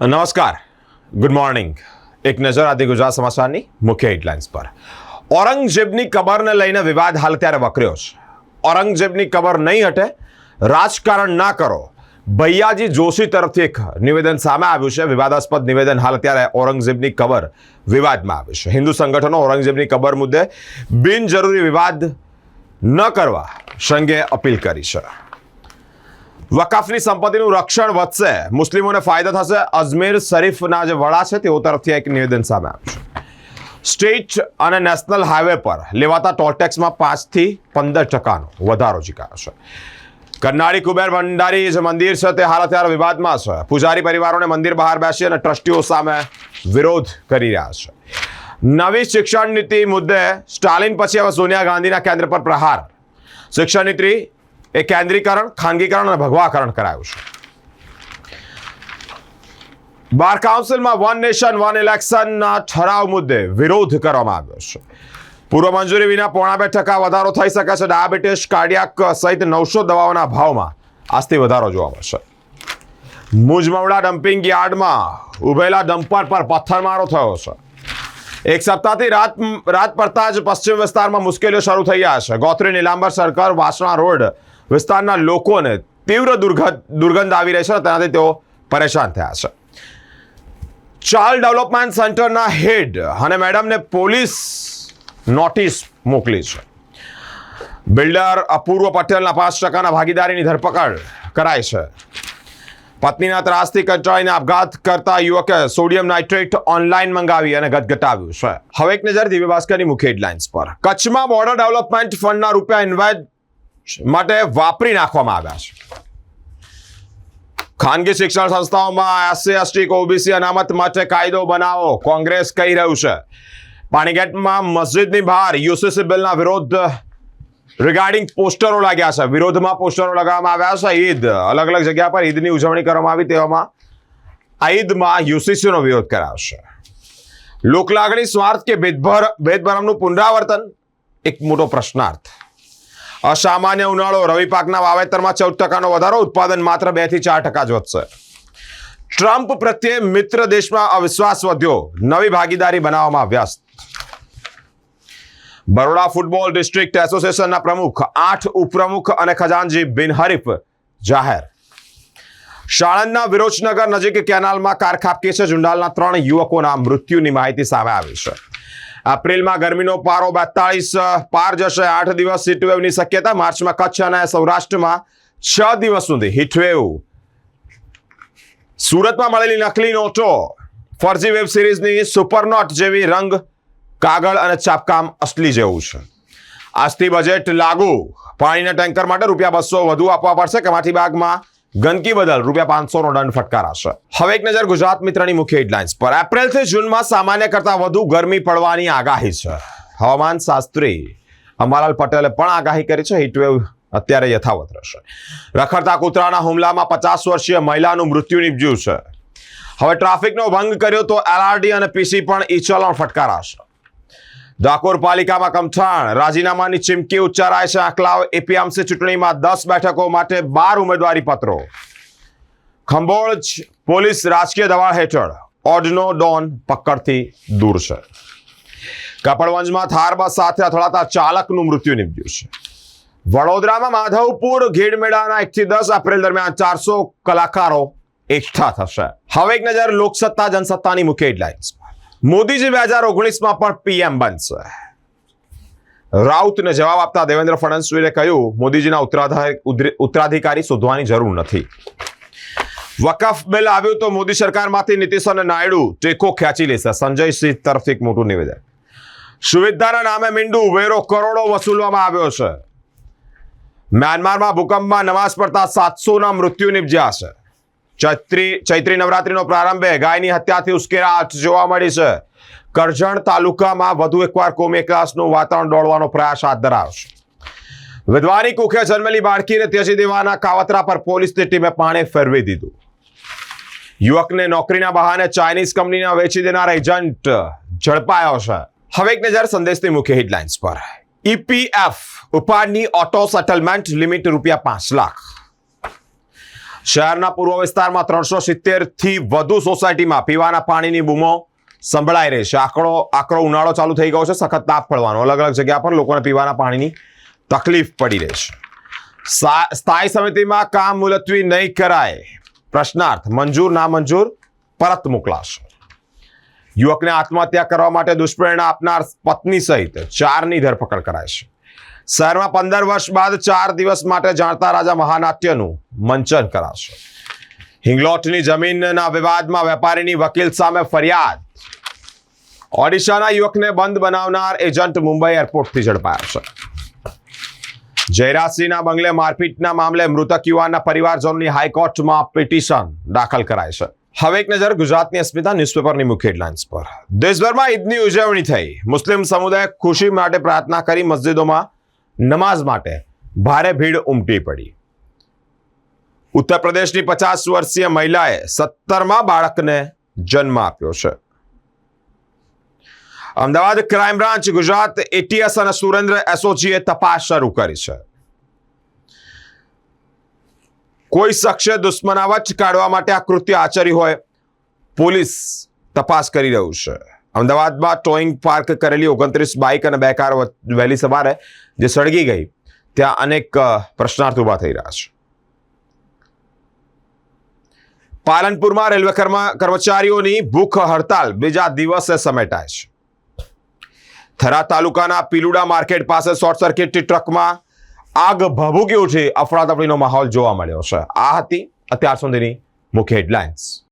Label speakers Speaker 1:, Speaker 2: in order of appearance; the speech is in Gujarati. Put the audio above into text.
Speaker 1: નમસ્કાર. ગુડ મોર્નિંગ એક નજર આજે ગુજરાત સમાચારની મુખ્ય હેડલાઇન્સ પર. ઔરંગઝેબની કબરને લઈને વિવાદ હાલ ત્યારે વકર્યો છે. ઔરંગઝેબની કબર નહીં હટે, રાજકારણ ના કરો. ભૈયાજી જોશી તરફથી એક નિવેદન સામે આવ્યું છે. વિવાદાસ્પદ નિવેદન હાલ ત્યારે ઔરંગઝેબની કબર વિવાદમાં આવ્યું છે. હિન્દુ સંગઠનો ઔરંગઝેબની કબર મુદ્દે બિનજરૂરી વિવાદ ન કરવા સંઘે અપીલ કરી છે. વકફની સંપત્તિનું રક્ષણ વધશે. મુસ્લિમોને ફાયદો થશે. અજમેર શરીફના જે વડા છે, તેઓ તરફથી એક નિવેદન સામે આવ્યું સ્ટેટ અને નેશનલ હાઈવે પર લેવાતા ટોલટેક્સમાં પાંચથી પંદર ટકાનો વધારો ચીકાયો છે. કરનાળી કુબેર ભંડારી જે મંદિર છે, તે હાલ અત્યારે વિવાદમાં છે. પૂજારી પરિવારોને મંદિર બહાર બેસી અને ટ્રસ્ટીઓ સામે વિરોધ કરી રહ્યા છે. નવી શિક્ષણ નીતિ મુદ્દે સ્ટાલિન પછી હવે સોનિયા ગાંધીના કેન્દ્ર પર પ્રહાર. શિક્ષણ નીતિ એ કેન્દ્રીકરણ, ખાનગીકરણ અને ભગવાકરણ કરાયું છે. બાર કાઉન્સિલમાં વન નેશન, વન ઇલેક્શનના ઠરાવ મુદ્દે વિરોધ કરવામાં આવ્યો છે. પૂર્વ મંજૂરી વિના પોણા બે ટકા વધારો થઈ શકે છે. ડાયાબિટીસ, કાર્ડિયાક સહિત નવસો દવાઓના ભાવમાં આજથી વધારો જોવા મળશે. મુજમવડા ડમ્પિંગ યાર્ડમાં ઉભેલા ડમ્પર પર પથ્થરમારો થયો છે. એક સપ્તાહથી રાત રાત પડતા જ પશ્ચિમ વિસ્તારમાં મુશ્કેલીઓ શરૂ થઈ ગયા છે. ગોત્રી, નીલાંબર સર્કલ વાસણા રોડ વિસ્તારના લોકોને તીવ્ર દુર્ગંધ દુર્ગંધ આવી રહી છે તેનાથી તેઓ પરેશાન થયા છે. ચાઇલ્ડ ડેવલપમેન્ટ સેન્ટરના હેડ અને મેડમને પોલીસ નોટિસ મોકલી છે. બિલ્ડર અપૂર્વ પટેલના પાંચ ટકાના ભાગીદારીની ધરપકડ કરાઈ છે. પત્નીના ત્રાસથી કંટાળીને આપઘાત કરતા યુવકે સોડિયમ નાઇટ્રેટ ઓનલાઈન મંગાવી અને ગટગટાવ્યું છે. હવે એક નજર દિવ્ય ભાસ્કરની મુખ્ય હેડલાઇન્સ પર. કચ્છમાં બોર્ડર ડેવલપમેન્ટ ફંડના રૂપિયા ઇન્વેસ્ટ માટે વાપરી નાખવામાં આવ્યા છે. ખાનગી શિક્ષણ સંસ્થાઓમાં એસસી, એસટી, ઓબીસી અનામત માટે કાયદો બનાવો. કોંગ્રેસ કહી રહ્યું છે. પાણીગેટમાં મસ્જિદની બહાર યુસીસી બિલના વિરોધ રિગાર્ડિંગ પોસ્ટરો લાગ્યા છે. વિરોધમાં પોસ્ટરો લગાવવામાં આવ્યા છે. ઈદ. અલગ અલગ જગ્યા પર ઈદની ઉજવણી કરવામાં આવી તેવામાં આ ઈદમાં યુસીસીનો વિરોધ કરાવશે લોકલાગણી સ્વાર્થ કે ભેદભર ભેદભરમનું પુનરાવર્તન? એક મોટો પ્રશ્નાર્થ. અસામાન્ય ઉનાળો રવિ પાકના વાવેતરમાં ચૌદ ટકાનો વધારો, ઉત્પાદન માત્ર બેથી ચાર ટકા જ વધશે. ટ્રમ્પ પ્રત્યે મિત્ર દેશમાં અવિશ્વાસ વધ્યો. નવી ભાગીદારી બનાવવામાં વ્યસ્ત. બરોડા ફૂટબોલ ડિસ્ટ્રિક્ટ એસોસિએશનના પ્રમુખ, આઠ ઉપપ્રમુખ અને ખજાનજી બિનહરીફ જાહેર. શાળંદના વિરોચનગર નજીક કેનાલમાં કાર ખાબકી છે. જુંડાલના ત્રણ યુવકોના મૃત્યુની માહિતી સામે આવી છે. એપ્રિલમાં ગરમીનો પારો બેતાળીસ પાર જશે. આઠ દિવસ હીટવેવની શક્યતા. માર્ચમાં કચ્છ અને સૌરાષ્ટ્રમાં છ દિવસ સુધી હીટવેવ સુરતમાં મળેલી નકલી નોટો. ફરજી વેબ સિરીઝની સુપરનોટ જેવી રંગ, કાગળ અને છાપકામ અસલી જેવું છે. આજથી બજેટ લાગુ. પાણીના ટેન્કર માટે રૂપિયા બસો વધુ આપવા પડશે. કમાટી બાગમાં ગંદકી બદલ રૂપિયા પાંચસોનો દંડ ફટકારાશે. હવે એક નજર ગુજરાત મિત્રની મુખ્ય હેડલાઇન્સ પર. એપ્રિલથી જૂનમાં સામાન્ય કરતાં વધુ ગરમી પડવાની આગાહી છે. હવામાન શાસ્ત્રી અંબાલાલ પટેલે પણ આગાહી કરી છે. હીટવેવ અત્યારે યથાવત રહેશે. રખડતા કૂતરાના હુમલામાં પચાસ વર્ષીય મહિલાનું મૃત્યુ નીપજ્યું છે. હવે ટ્રાફિકનો ભંગ કર્યો તો એલઆરડી અને પીસી પણ ઈ ચલણ ફટકારાશે. ડાકોર પાલિકામાં કમઠાણ રાજીનામાની ચીમકી ઉચ્ચારાય છે. આંકલાવ એપીએમસી ચૂંટણીમાં દસ બેઠકો માટે બાર ઉમેદવારી પત્રો. ખંભોળ પોલીસ રાજકીય દબાણ હેઠળ. ઓડનો ડોન પકડથી દૂર છે. કપડવંજમાં થાર બસ સાથે અથડાતા ચાલકનું મૃત્યુ નિપજ્યું છે. વડોદરામાં માધવપુર ઘેડમેળાના એકથી દસ એપ્રિલ દરમિયાન ચારસો કલાકારો એકઠા થશે. હવે એક નજર લોકસત્તા જનસત્તાની મુખ્ય હેડલાઇન્સ મોદીજી બે હજાર ઓગણીસમાં પણ પીએમ બનશે. રાઉતને જવાબ આપતા દેવેન્દ્ર ફડણવીસે કહ્યું, મોદીજીના ઉત્તરાધિ- ઉત્તરાધિકારી શોધવાની જરૂર નથી. વકફ બિલ આવ્યું તો મોદી સરકારમાંથી નીતિશ અને નાયડુ ટેકો ખેંચી લેશે. સંજય સિંહ તરફથી એક મોટું નિવેદન. સુવિધાના નામે મીંડું વેરો કરોડો વસૂલવામાં આવ્યો છે. મ્યાનમારમાં ભૂકંપમાં નમાઝ પડતા સાતસોના મૃત્યુ નિપજ્યા છે. ચૈત્રી ચૈત્રી નવરાત્રીનો પ્રારંભે ગાયની હત્યાથી ઉશ્કેરાટ જોવા મળી છે. કરજણ તાલુકામાં વધુ એકવાર કોમી વાતાવરણ દોડવાનો પ્રયાસ હાથ ધરાવશે વિધવાની કુખે જન્મેલી બાળકીને ત્યજી દેવાના કાવતરા પર પોલીસની ટીમે પાણી ફેરવી દીધું. યુવકને નોકરીના બહાને ચાઇનીઝ કંપનીના વેચી દેનાર એજન્ટ ઝડપાયો છે. હવે એક નજર સંદેશની મુખ્ય હેડલાઇન્સ પર. ઈપીએફ, ઉપાડની ઓટો સેટલમેન્ટ લિમિટ રૂપિયા પાંચ લાખ. શહેરના પૂર્વ વિસ્તારમાં ત્રણસો સિત્તેરથી વધુ સોસાયટીમાં પીવાના પાણીની બૂમો સંભળાઈ રહી છે. આંકડો આકરો ઉનાળો ચાલુ થઈ ગયો છે. સખત તાપ પડવાનો. અલગ અલગ જગ્યા પર લોકોને પીવાના પાણીની તકલીફ પડી રહી છે. સ્થાયી સમિતિમાં કામ મુલતવી નહીં કરાય. પ્રશ્નાર્થ, મંજૂર ના મંજૂર પરત મોકલાશે. યુવકને આત્મહત્યા કરવા માટે દુષ્પ્રેરણા આપનાર પત્ની સહિત ચારની ધરપકડ કરાય છે. શહેરમાં પંદર વર્ષ બાદ ચાર દિવસ માટે જાણતા રાજા મહાનાટ્યનું મંચન કરાશે. હિંગલોટની જમીનના વિવાદમાં વેપારીની વકીલ સામે ફરિયાદ. ઓડિશાના યુવકને બંધ બનાવનાર એજન્ટ મુંબઈ એરપોર્ટથી ઝડપાયો છે. જયરાજસિંહના બંગલે મારપીટના મામલે મૃતક યુવાનના પરિવારજનોની હાઈકોર્ટમાં પિટિશન દાખલ કરાઈ છે. હવે એક નજર ગુજરાતની અસ્મિતા ન્યૂઝપેપરની મુખ્ય હેડલાઇન્સ પર. દેશભરમાં ઈદની ઉજવણી થઈ. મુસ્લિમ સમુદાય ખુશી માટે પ્રાર્થના કરી મસ્જિદોમાં નમાઝ માટે ભારે ભીડ ઉમટી પડી. ઉત્તર પ્રદેશની પચાસ વર્ષીય મહિલાએ સત્તરમાં બાળકને જન્મ આપ્યો છે. Ahmedabad crime branch Gujarat ATS અને સુરેન્દ્ર એસઓજીએ તપાસ શરૂ કરી છે. કોઈ શખ્સે દુશ્મનાવટ કાઢવા માટે આ કૃત્ય આચર્યું હોય, પોલીસ તપાસ કરી રહ્યું છે. અમદાવાદમાં ટોઈંગ પાર્ક કરેલી ઓગણત્રીસ બાઇક અને બે કાર વહેલી સવારે જે સળગી ગઈ, ત્યાં અનેક પ્રશ્નાર્થ ઊભા થઈ રહ્યા છે. પાલનપુરમાં રેલવે કર્મચારીઓની ભૂખ હડતાલ બીજા દિવસે સમેટાય છે. થરા તાલુકાના પીલુડા માર્કેટ પાસે શોર્ટ સર્કિટથી ટ્રકમાં આગ ભભૂકી છે અફરાતફરીનો માહોલ જોવા મળ્યો છે. આ હતી અત્યાર સુધીની મુખ્ય હેડલાઇન્સ